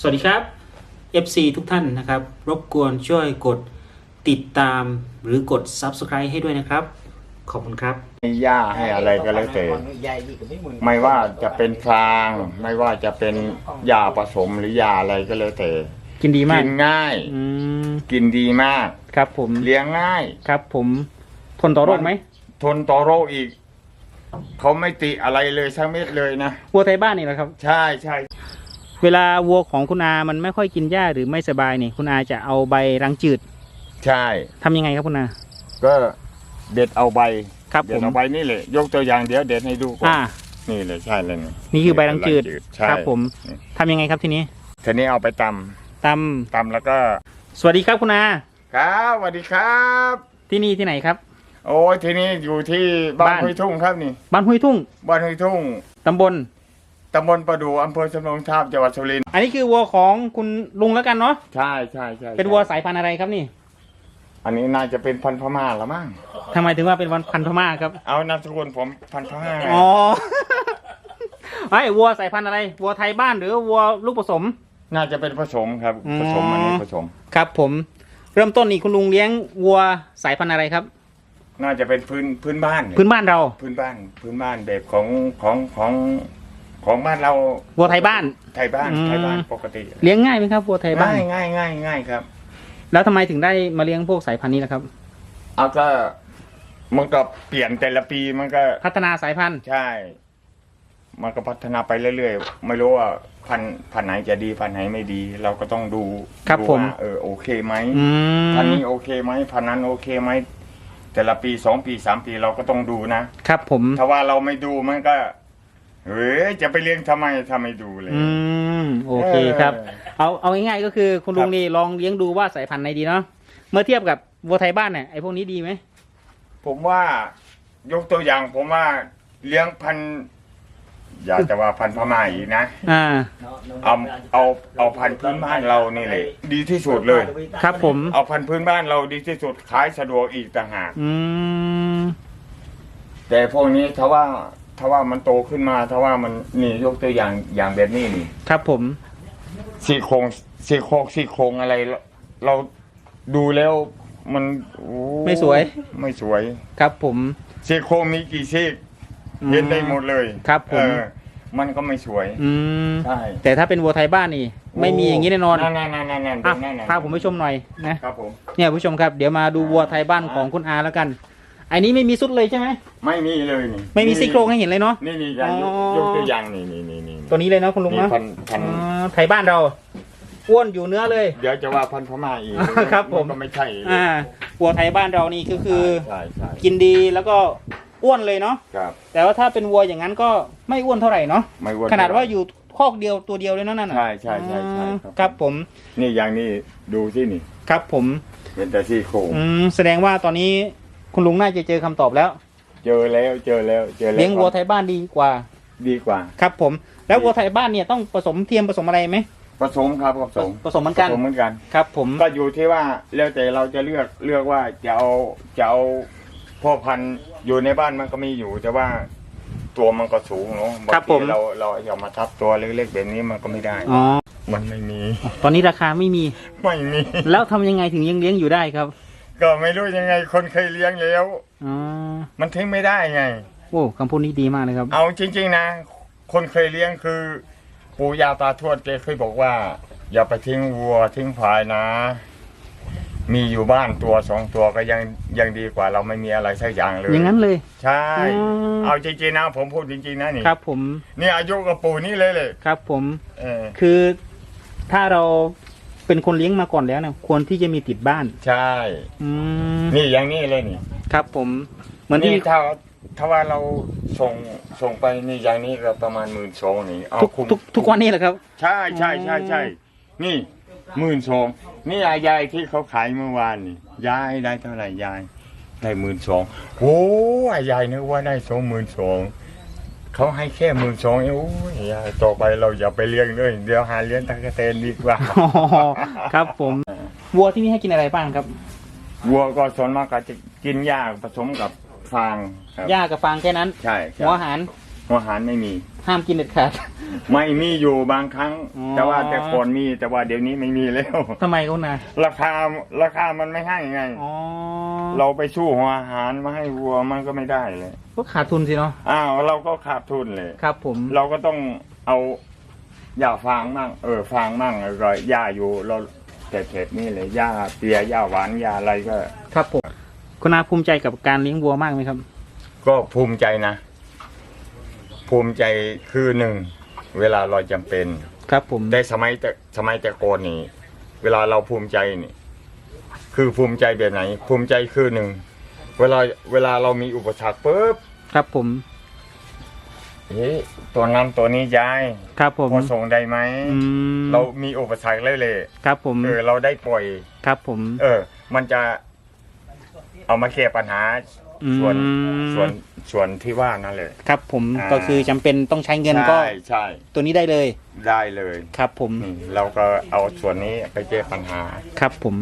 สวัสดีครับ FC ทุกท่านนะครับ รบกวนช่วยกดติดตามหรือกด Subscribe ให้ด้วยนะครับ ขอบคุณครับ ให้หญ้าให้อะไรก็แล้วแต่ ไม่ว่าจะเป็นฟาง ไม่ว่าจะเป็นยาผสมหรือยาอะไรก็แล้วแต่ กินดีมากกินง่าย อืม กินดีมาก ครับผม เลี้ยงง่าย ครับผม ทนต่อโรคไหมทนต่อโรคอีก เขาไม่ติอะไรเลยสักเม็ดเลยนะ วัวไทยบ้านนี่แหละครับ ใช่ใช่ เวลาวัวของคุณอา มันไม่ค่อยกินหญ้าหรือไม่สบายนี่คุณอาจะเอาใบรังจืดใช่ ทำยังไงครับคุณอา ก็เด็ดเอาใบครับเด็ผดม เอาใบนี่เลยยกตัวอย่างเดี๋ยวเด็ดให้ดูก่อนอ่า นี่เลยใช่เลยนี่นี่คือใบรังจืด ใช่ครับผมทำยังไงครับทีนี้ทีนี้เอาไปตตำตำแล้วก็ำสวัสดีครับคุณอา ครับสวัสดีครับ ที่นี่ที่ไหนครับ โอ้ยทีนี้อยู่ที่บ้านบ้านห้วยทุ่งครับนี่ บ้านห้วยทุ่งบ้านห้วยทุ่งตำบล ตำบลประดูอำเภอสำโรงทาบจังหวัดสุรินทร์อันนี้คือวัวของคุณลุงแล้วกันเนาะใช่ใช่ใช่เป็นวัวสายพันธุ์อะไรครับนี่ อันนี้น่าจะเป็นพันธุ์พม่าละมั้งทำไมถึงว่าเป็นวันพันธุ์พม่าครับเอานามสกุลผมพันธุ์พม่าอ๋อ ไอ้วัวสายพันธุ์อะไรวัวไทยบ้านหรือวัวลูกผสม น่าจะเป็นผสมครับอืมผสมอันนี้ผสม ครับ ผม เริ่มต้นนี่คุณลุงเลี้ยงวัวสายพันธุ์อะไรครับ น่าจะเป็นพื้นพื้นบ้าน พื้นบ้านเรา พื้นบ้านพื้นบ้านแบบของของของ ของบ้านเราวัวไทยบ้าน ไทยบ้านอืม ไทยบ้านปกติเลี้ยงง่ายไหมครับวัวไทยบ้าน ง่ายง่ายง่ายง่ายครับ แล้วทำไมถึงได้มาเลี้ยงพวกสายพันธุ์นี้ล่ะครับ เอาก็มันก็เปลี่ยนแต่ละปีมันก็พัฒนาสายพันธุ์ ใช่ มันก็พัฒนาไปเรื่อยๆ ไม่รู้ว่าพันธุ์พันธุ์ไหนจะดีพันธุ์ไหนไม่ดี เราก็ต้องดูครับดูผม ว่าเออโอเคไหมอืมพันธุ์นี้โอเคไหมพันธุ์นั้นโอเคไหมแต่ละปีสองปีสามปีเราก็ต้องดูนะครับผม ถ้าว่าเราไม่ดูมันก็ เฮ้ยจะไปเลี้ยงทำไมถ้าไม่ดูเลย อืมโอเคครับ เออ เอาเอาง่ายๆก็คือคุณลุคงรับนี่ลองเลี้ยงดูว่าสายพันธุ์ไหนดีเนาะเมื่อเทียบกับวัวไทยบ้านเนี่ยไอ้พวกนี้ดีไหมผมว่ายกตัวอย่างผมว่าเลี้ยงพันธุ์อย่าจะว่าพันธุ์พม่าอีกนะ อ่า เอาเอาเอาพันธุ์พื้นบ้านเรานี่เลยดีที่สุดเลย ครับผม เอาพันธุ์พื้นบ้านเราดีที่สุดขายสะดวกอีกต่างหาก อืมแต่พวกนี้ถ้าว่า ถ้าว่ามันโตขึ้นมา ถ้าว่ามันนี่ยกตัวอย่างอย่างแบบนี้นี่ครับผมซี่โครงซี่โครงซี่โครงอะไรเราเราดูแล้วมันโอ้ไม่สวย ไม่สวย ครับผมซี่โครงมีกี่ซี่เห็นได้หมดเลยครับผมเออมันก็ไม่สวย อืมใช่แต่ถ้าเป็นวัวไทยบ้านนี่ ไม่มีอย่างนี้แน่นอนนั่นนั่นนั่นนั่นนั่นอะนั่นนั่นพาผมไปชมหน่อยนะครับผมเนี่ยผู้ชมครับเดี๋ยวมาดูวัวไทยบ้านของคุณอาแล้วกัน อันนี้ไม่มีสุดเลยใช่ไหมไม่มีเลยนี่ไม่มีซี่โครงให้เห็นเลยเนาะนี่นี่อย่างยกอ๋อยกตัวอย่างนี่นี่นี่นี่ตัวนี้เลยเนาะคุณลุงนี่เนาะพันพันอ๋อไทยบ้านเราอ้วนอยู่เนื้อเลย เดี๋ยวจะว่าพันพม่าอีกครับ ผมนก็ไม่ใช่เลยอ่าวัวไทยบ้านเรานี่ก็คือใช่ใช่กินดีแล้วก็อ้วนเลยเนาะครับแต่ว่าถ้าเป็นวัวอย่างนั้นก็ไม่อ้วนเท่าไหร่เนาะไม่อ้วนขนาดว่าอยู่คอกเดียวตัวเดียวเลยเนาะนั่นน่ะใช่ใช่ใช่ใช่อืมครับครับผม นี่อย่างนี้ดูที่นี่ ครับผม เป็นแต่ซี่โครงอืมแสดงว่าตอนนี้ คุณลุงน่าจะเจอคำตอบแล้ว เจอแล้วเจอแล้วเจอแล้วเลี้ยงวัวไทยบ้านดีกว่าดีกว่า ครับผม แล้ววัวไทยบ้านเนี่ยต้องผสมเทียมผสมอะไรไหมผสมครับผสมผสมเหมือนกันผสมเหมือนกันครับ ผมก็อยู่ที่ว่าแล้วแต่เราจะเลือกเลือกว่าจะเอาจะเอาพ่อพันธุ์อยู่ในบ้านมันก็มีอยู่ แต่ว่าตัวมันก็สูงเนาะบางทีเราเราจะมาทับตัวเล็กๆแบบนี้มันก็ไม่ได้ อ๋อมันไม่มี ตอนนี้ราคาไม่มี ไม่มี แล้วทำยังไงถึงยังเลี้ยงอยู่ได้ครับ ก็ไม่รู้ยังไงคนเคยเลี้ยงแล้ว อ๋อมันทิ้งไม่ได้ไง โอ้คำพูดนี้ดีมากเลยครับ เอาจริง ๆ นะ คนเคยเลี้ยงคือ ปู่ย่าตาทวดแกเคยบอกว่า อย่าไปทิ้งวัวทิ้งควายนะ มีอยู่บ้านตัวสองตัวก็ยังยังดีกว่า เราไม่มีอะไรสักอย่างเลยอย่างนั้นเลย ใช่อืมเอาจริงๆนะผมพูดจริงๆนะนี่ครับผม นี่อายุกับปู่นี่เลยเลยครับผม เออ คือถ้าเรา เป็นคนเลี้ยงมาก่อนแล้วเนี่ยควรที่จะมีติดบ้าน ใช่ อืมนี่อย่างนี้เลยนี่ครับผมเหมือนที่ นี่ถ้าถ้าว่าเราส่งส่งไปนี่อย่างนี้ก็ประมาณหมื่นสองนี่เอาทุกคุ้มทุกทุกวันนี้แหละครับ ใช่ใช่ใช่ใช่นี่หมื่นสองนี่ยายยายที่เขาขายเมื่อวานนี่ยายได้เท่าไหร่ยายได้หมื่นสองโอ้ยยายนึกว่าได้สองหมื่นสอง เขาให้แค่หมื่นสองเองโอ้ยยายต่อไปเราอย่าไปเลี้ยงเลยเดี๋ยวหาเลี้ยงตะกะเตนดีกว่าอ๋อครับผมวัวที่นี่ให้กินอะไรบ้างครับวัวก็ส่วนมากก็จะกินหญ้าผสมกับฟางครับหญ้ากับฟางแค่นั้น ใช่ใช่หัวอาหารหัวหารไม่มี ห้ามกินเด็ดขาดไม่มีอยู่บางครั้ง อ๋อ แต่ว่าแต่ก่อนมีแต่ว่าเดี๋ยวนี้ไม่มีแล้ว ทำไมคุณนาราคาราคามันไม่ให้ไง อ๋อ เราไปสู้หัวอาหารมาให้วัวมันก็ไม่ได้เลย ก็ขาดทุนสิเนาะอ้าวเราก็ขาดทุนเลย ครับ ผมเราก็ต้องเอาหญ้าฟางมั่งเออฟางมั่งแล้วก็หญ้าอยู่เราแถบๆนี่เลยหญ้าเปียหญ้าหวานหญ้าอะไรก็ ครับผมคุณนาภูมิใจกับการเลี้ยงวัวมากไหมครับ ก็ภูมิใจนะ ภูมิใจคือหนึ่งเวลาเราจำเป็น ครับผมได้สมัยแต่สมัยแต่ก่อนนี่ เวลาเราภูมิใจนี่ คือภูมิใจแบบไหน ภูมิใจคือหนึ่งเวลาเวลาเรามีอุปสรรคปุ๊บครับผมเฮ้ยตัวนั้นตัวนี้ย้ายครับผมพอส่งได้ไหมอืมเรามีอุปสรรคเลยเลยครับผมเออเราได้ปล่อย ครับผมเออ มันจะเอามาแก้ปัญหา ส่วนอืมส่วนส่วนที่ว่านั่นเลย ครับผมอ่า ก็คือจำเป็นต้องใช้เงินก็ใช่ใช่ตัวนี้ได้เลยได้เลยครับผม นี่เราก็เอาส่วนนี้ไปแก้ปัญหา ครับผม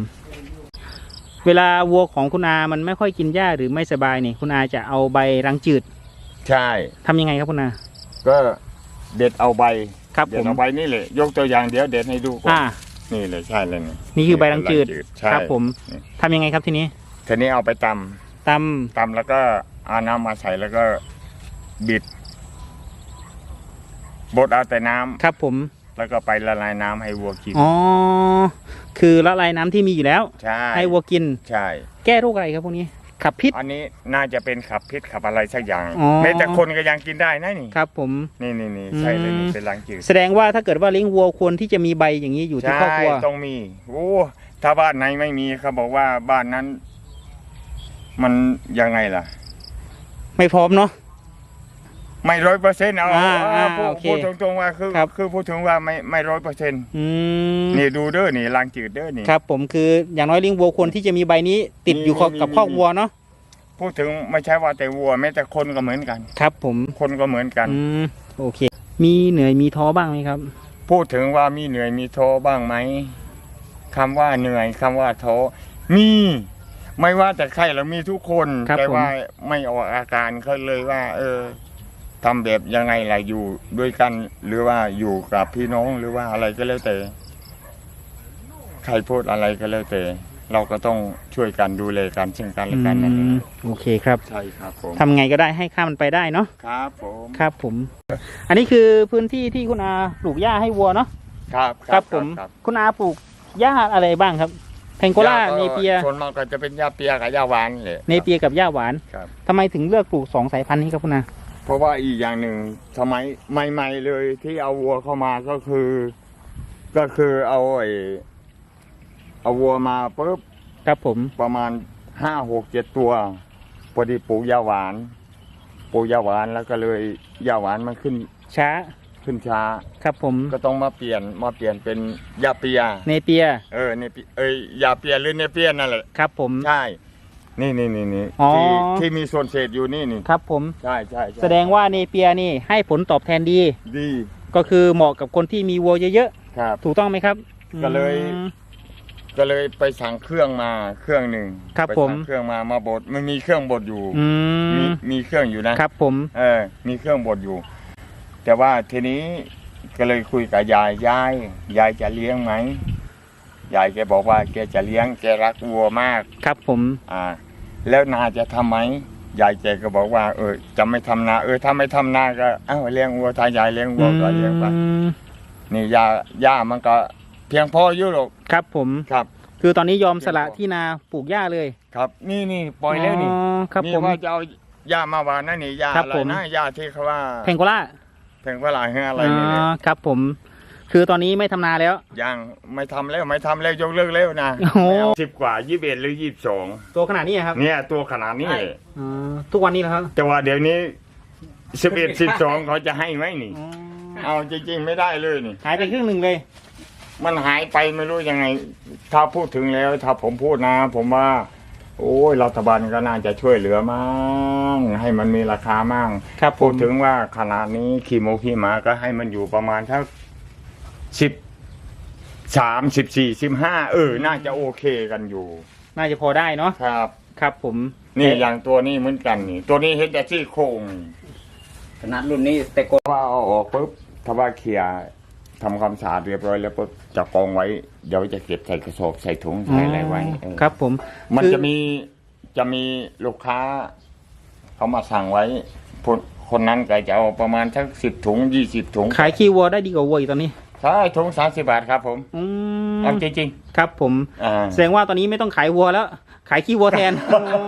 เวลาวัวของคุณอา มันไม่ค่อยกินหญ้าหรือไม่สบายนี่คุณอาจะเอาใบรังจืดใช่ ทำยังไงครับคุณอา ก็เด็ดเอาใบครับเด็ผดม เอาใบนี่เลยยกตัวอย่างเดี๋ยวเด็ดให้ดูก่อนอ่า นี่เลยใช่เลยนี่นี่คือใบรังจืด ใช่ ครับผมนี่ ทำยังไงครับทีนี้ทีนี้เอาไปตตำตำแล้วก็เอาน้ำมาใส่แล้วก็บิดบดเอาแต่น้ำำครับผม แล้วก็ไปละลายน้ำให้วัวกิน อ๋อ คือละลายน้ำที่มีอยู่แล้ว ใช่ให้วัวกิน ใช่ แก้โรคอะไรครับพวกนี้ ขับพิษ อันนี้น่าจะเป็นขับพิษขับอะไรสักอย่างอ๋อ แม้แต่คนก็ยังกินได้นะนี่ครับผม นี่นี่นี่ใช่เลยอืมนี่เป็นรังจืดแสดงว่าถ้าเกิดว่าเลี้ยงวัวควรที่จะมีใบอย่างนี้อยู่ที่ใช่ครอบครัว ต้องมีโอ้ถ้าบ้านไหนไม่มีเขาบอกว่าบ้านนั้น มันยังไงล่ะ ไม่พร้อมเนาะ ไม่ร้อยเปอร์เซ็นต์เอาอ่าเอาอ่าพูดโอเคพูดตรงๆว่าคือครับ คือพูดถึงว่าไม่ไม่ร้อยเปอร์เซ็นต์อืมนี่ดูเด้อนี่รังจืดเด้อนี่ ครับผมคืออย่างน้อยเลี้ยงวัวควรที่จะมีใบนี้ติดมีอยู่กับมีกับมีคอกวัวเนาะพูดถึงไม่ใช่ว่าแต่วัวแม้แต่คนก็เหมือนกัน ครับ ผมคนก็เหมือนกัน อืมโอเค มีเหนื่อยมีท้อบ้างไหมครับ พูดถึงว่ามีเหนื่อยมีท้อบ้างไหมคำว่าเหนื่อยคำว่าท้อมี ไม่ว่าแต่ใครเรามีทุกคน ครับแต่ผม ว่าไม่ออกอาการเขาเลยว่า เออ ทำแบบยังไงล่ะอยู่ด้วยกันหรือว่าอยู่กับพี่น้องหรือว่าอะไรก็แล้วแต่ ใครพูดอะไรก็แล้วแต่ เราก็ต้องช่วยกันดูแลกันซึ่งกันและกันนั่นเออืงมโอเคครับใช่ครับผมทำไงก็ได้ให้ข้ามมันไปได้เนาะครับผมครับผม อันนี้คือพื้นที่ที่คุณอาปลูกหญ้าให้วัวเนาะครับครับผมครับคุณอาปลูกหญ้าอะไรบ้างครับแพงโกล่าก็เนเปียส่วนมากก็จะเป็นยาเปียกับยาหวานเลยเนเปียกับหญ้าหวานครับ ทำไมถึงเลือกปลูกสองสายพันธุ์นี้ครับคุณอา เพราะว่าอีกอย่างหนึ่งสมัยใหม่ๆเลยที่เอาวัวเข้ามาก็คือ ก็คือเอาไอ้เอาวัวมาปุ๊บครับผมประมาณห้าหกเจ็ดตัวพอดีปลูกยาหวานปลูกยาหวานแล้วก็เลยยาหวานมันขึ้นช้าขึ้นช้า ครับผมก็ต้องมาเปลี่ยนมาเปลี่ยนเป็นยาเปียเนเปีย เออเนปีเอ้ยยาเปียหรือเนเปียนั่นแหละครับผมใช่ นี่นี่นี่นี่อ๋อ ที่ที่มีส่วนเศษอยู่นี่นี่ครับผมใช่ใช่ใช่แสดงว่าเนเปียนี่ให้ผลตอบแทนดี ดีก็คือเหมาะกับคนที่มีวัวเยอะครับ ๆ ถูกต้องไหมครับก็เลย อืม ก็เลยไปสั่งเครื่องมาเครื่องหนึ่งครับไปผม สั่งเครื่องมามาบดมันมีเครื่องบดอยู่อืมีมมีเครื่องอยู่นะ ครับผม เออ มีเครื่องบดอยู่ แต่ว่าทีนี้ก็เลยคุยกับยายยายยายจะเลี้ยงไหมยายแกบอกว่าแกจะเลี้ยงแกรักวัวมาก ครับผม อ่า แล้วนาจะทำไหมยายแกก็บอกว่า เออ จะไม่ทำนา เออถ้าไม่ทำนาก็เอ้าเลี้ยงวัวถ้ายายเลี้ยงวัวก็เลี้ยงไปอืมนี่ยาหญ้ามันก็ เพียงพออยู่หรอกครับผม ครับ คือตอนนี้ยอมสละที่นาปลูกหญ้าเลยครับ นี่นี่ปล่อยแล้วนี่อ๋อครับนี่ผม ว่าจะเอาหญ้ามาหวานนั่นนี่หญ้าครับอะไรผม นะหญ้าที่เขาว่าแพงโกล่าแพงเวลาเฮืออะไรนี่อ๋อครับผม คือตอนนี้ไม่ทำนาแล้ว ยังไม่ทำแล้วไม่ทำแล้วยกเลิกแล้วนะโอ้โห สิบกว่ายี่สิบเอ็ดหรือยี่สิบสองตัวขนาดนี้ครับเนี่ยตัวขนาดนี้ใช่อ๋อทุกวันนี้นะครับแต่ว่าเดี๋ยวนี้สิบเอ็ดสิบสองเขาจะให้ไหมนี่เอาจริงๆไม่ได้เลยนี่ หายไปครึ่งหนึ่งเลย มันหายไปไม่รู้ยังไง ถ้าพูดถึงแล้วถ้าผมพูดนะ ผมว่า โอ้ยรัฐบาลก็น่าจะช่วยเหลือมั่งให้มันมีราคามั่งครับผพูมดถึงว่าขนาดนี้ขี่หมูขี่หมาก็ให้มันอยู่ประมาณทัก สิบสามสิบสี่สิบห้าเออ น่าจะโอเคกันอยู่ น่าจะพอได้เนาะครับ ครับ ผมนี่อย่างตัวนี้เหมือนกันนี่ ตัวนี้เห็นแต่ซี่โครงขนาดรุ่นนี้แต่ก่อนถ้าว่าเอาออกปุ๊บถ้าว่าเคลียร์ทำความสะอาดเรียบร้อยแล้วปุ๊บจะกองไว้ เดี๋ยวจะเก็บใส่กระสอบใส่ถุงใส่อะไรไว้เออครับ ผมมันคือจะมีจะมีลูกค้า เขามาสั่งไว้คนคนนั้นก็จะเอาประมาณสักสิบถุงยี่สิบถุง ขายขี้วัวได้ดีกว่าวัวอีกตอนนี้ ใช่ถุงสามสิบบาทครับผมอืมเอาจริงครับผม ๆอ่า แสดงว่าตอนนี้ไม่ต้องขายวัวแล้ว ขายขี้วัวแทนอ๋อ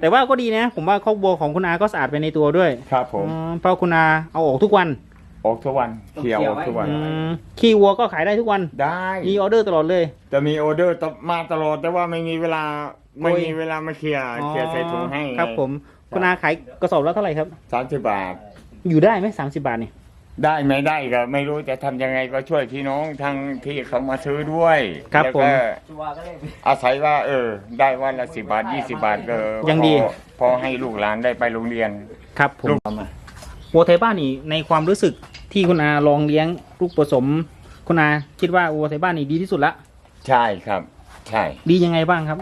แต่ว่าก็ดีนะ ผมว่าคอกวัวของคุณอาก็สะอาดไปในตัวด้วยครับผมอ๋อเพราะคุณอาเอาออกทุกวันออกทุกวันเคลียร์ออกทุกวันอืมขี้วัวก็ขายได้ทุกวันได้มีออเดอร์ตลอดเลย จะมีออเดอร์ตมาตลอด แต่ว่าไม่มีเวลาไม่โอ้ยมีเวลามาเคลียร์เคลียร์ใส่ถุงให้ครับผมคุณอาขายกระสอบละเท่าไหร่ครับ สามสิบบาทอยู่ได้ไหมสามสิบาทนี่ ได้ไม่ได้ก็ไม่รู้จะทำยังไงก็ช่วยพี่น้องทางที่เขามาซื้อด้วยครับแล้วผมก็อาศัยว่า เออ ได้วันละสิบาทยี่สิบาทก็ยังดี พอพอให้ลูกหลานได้ไปโรงเรียน ครับผมลูก วัวไทยบ้านนี่ในความรู้สึกที่คุณอาลองเลี้ยงลูกผสม คุณอาคิดว่าวัวไทยบ้านนี่ดีที่สุดละ ใช่ครับ ใช่ ดียังไงบ้างครับ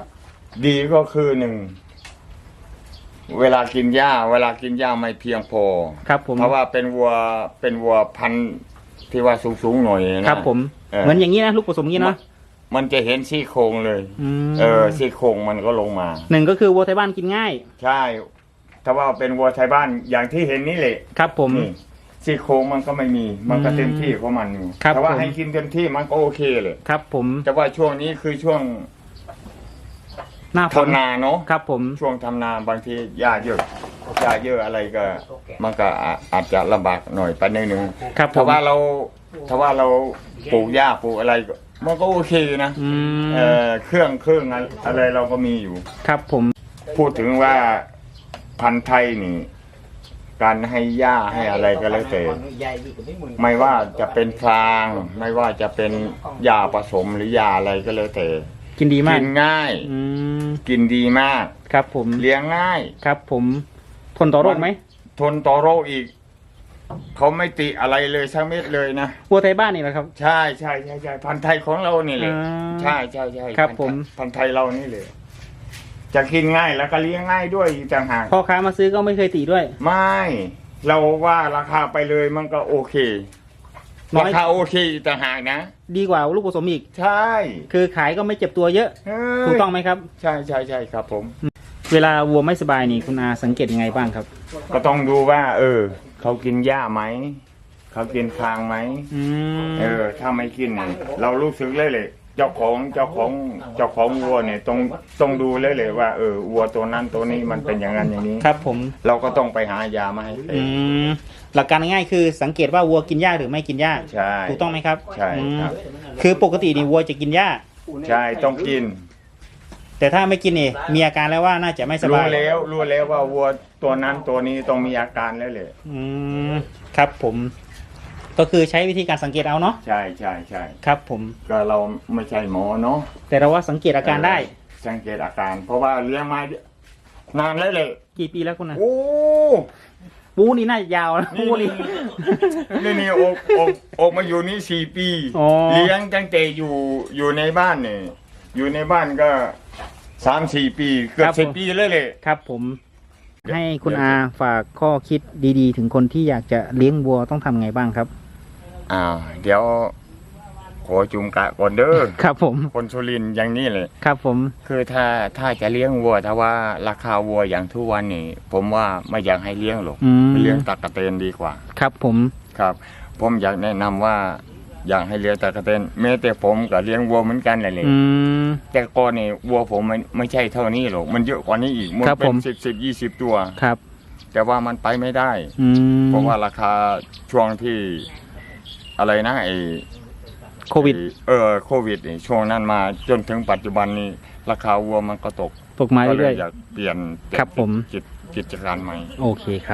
ดีก็คือหนึ่ง เวลากินหญ้า เวลากินหญ้าไม่เพียงพอ ครับผมเพราะว่าเป็นวัวเป็นวัวพันธุ์ที่ว่าสูงๆหน่อยนะครับ ผมเออเหมือนอย่างนี้นะลูกผสมอย่างนี้เนาะมันจะเห็นซี่โครงเลยอืมเออซี่โครงมันก็ลงมาหนึ่งก็คือวัวไทยบ้านกินง่าย ใช่ ถ้าว่าเป็นวัวไทยบ้านอย่างที่เห็นนี่แหละครับ ผมนี่ซี่โครงมันก็ไม่มี มันก็อืมเต็มที่ของมันอยู่ครับแต่ว่าผมให้กินเต็มที่มันก็โอเคเลยครับ ผมแต่ว่าช่วงนี้คือช่วง หน้าฝนทำนาเนาะครับผม ช่วงทำนาบางทีหญ้าเยอะหญ้าเยอะอะไรก็ มันก็อาอาจจะลำบากหน่อยไปนิดนึงครับผถ้ามว่าเราถ้าว่าเราปลูกหญ้าปลูกอะไรก็มันก็โอเคนะอืมเออเครื่องเครื่องอะไรเราก็มีอยู่ ครับผม พูดถึงว่าพันธุ์ไทยนี่ การให้หญ้าให้อะไรก็แล้วแต่ ไม่ว่าจะเป็นฟาง ไม่ว่าจะเป็นยาผสมหรือยาอะไรก็แล้วแต่ กินดีมากกินง่าย อืมกินดีมาก ครับผมเลี้ยงง่าย ครับ ผมทนต่อโรคไหมทนต่อโรคอีก เขาไม่ติอะไรเลยสักเม็ดเลยนะวัวไทยบ้านนี่แหละครับ ใช่ใช่ใช่ใช่พันธุ์ไทยของเรานี่เลยอ่าใช่ใช่ใช่ครับพันธุ์ผม พันธุ์ไทยเรานี่เลย จะกินง่ายแล้วก็เลี้ยงง่ายด้วยอีกต่างหาก พ่อค้ามาซื้อก็ไม่เคยตีด้วย ไม่ เราว่าราคาไปเลยมันก็โอเค น้อยราคาโอเคอีกต่างหากนะ ดีกว่าลูกผสมอีก ใช่คือขายก็ไม่เจ็บตัวเยอะ เฮ้ยถูกต้องไหมครับ ใช่ใช่ใช่ครับผม เวลาวัวไม่สบายนี่คุณอาสังเกตยังไงบ้างครับ ก็ต้องดูว่า เออ เขากินหญ้าไหม เขากินฟางไหม อืมเออ ถ้าไม่กินเนี่ยเรารู้สึกเลยเลย เจ้าของเจ้าของเจ้าของวัวเนี่ยต้องต้องดูเลยเลยว่าเออวัวตัวนั้นตัวนี้มันเป็นอย่างนั้นอย่างนี้ ครับผมเราก็ต้องไปหายามาให้เออืงมหลักการง่ายๆคือสังเกตว่าวัวกินหญ้าหรือไม่กินหญ้าใช่ถูกต้องไหมครับใช่ครับอืมคือปกตินี่วัวจะกินหญ้าใช่ต้องกิน แต่ถ้าไม่กินนี่มีอาการแล้วว่าน่าจะไม่สรู้บายแล้วรู้แล้วว่าวัวตัวนั้นตัวนี้ต้องมีอาการแล้วเลยอืมครับผม ก็คือใช้วิธีการสังเกตเอาเนาะใช่ใช่ใช่ครับ ผมก็เราไม่ใช่หมอเนาะแต่เราว่าสังเกตอาการได้เออสังเกตอาการ เพราะว่าเลี้ยงมานานแล้วเลยกี่ปีแล้วคุณนะโอ้ปูนี่น่าจะยาวนะนี่ปูนี่นี่นี่ออกออกออกมาอยู่นี่สี่ปีอ๋อเลี้ยงตั้งแต่อยู่อยู่ในบ้านเนี่ยอยู่ในบ้านก็สามสี่ปีเกือบสิบปีแล้วเลยครับ ผม ให้คุณอาฝากข้อคิดดี ๆ ถึงคนที่อยากจะเลี้ยงวัวต้องทำไงบ้างครับ อ่า เดี๋ยวขอจุมกะก่อนเด้อครับผม คนสุรินทร์อย่างนี้เลย ครับผม คือถ้าถ้าจะเลี้ยงวัวถ้าว่าราคาวัวอย่างทุกวันนี่ผมว่าไม่อยากให้เลี้ยงหรอกอืม เลี้ยงตะกะเตนดีกว่า ครับผม ครับ ผมอยากแนะนำว่าอยากให้เลี้ยงตะกะเตนแม้แต่ผมก็เลี้ยงวัวเหมือนกันเลยอืม แต่ก่อนนี่วัวผมมันไม่ใช่เท่านี้หรอกมันเยอะกว่านี้อีกมันครับเป็ผนม สิบสิบยี่สิบตัว ครับ แต่ว่ามันไปไม่ได้ อืมเพราะว่าราคาช่วงที่ อะไรนะไอโควิดเออโควิดนี่ช่วงนั้นมาจนถึงปัจจุบันนี้ราคาวัวมันก็ตกตกมาก็เลเรื่อยยอยากเปลี่ยนครับผม กิจกิจการใหม่ๆโอเคครับ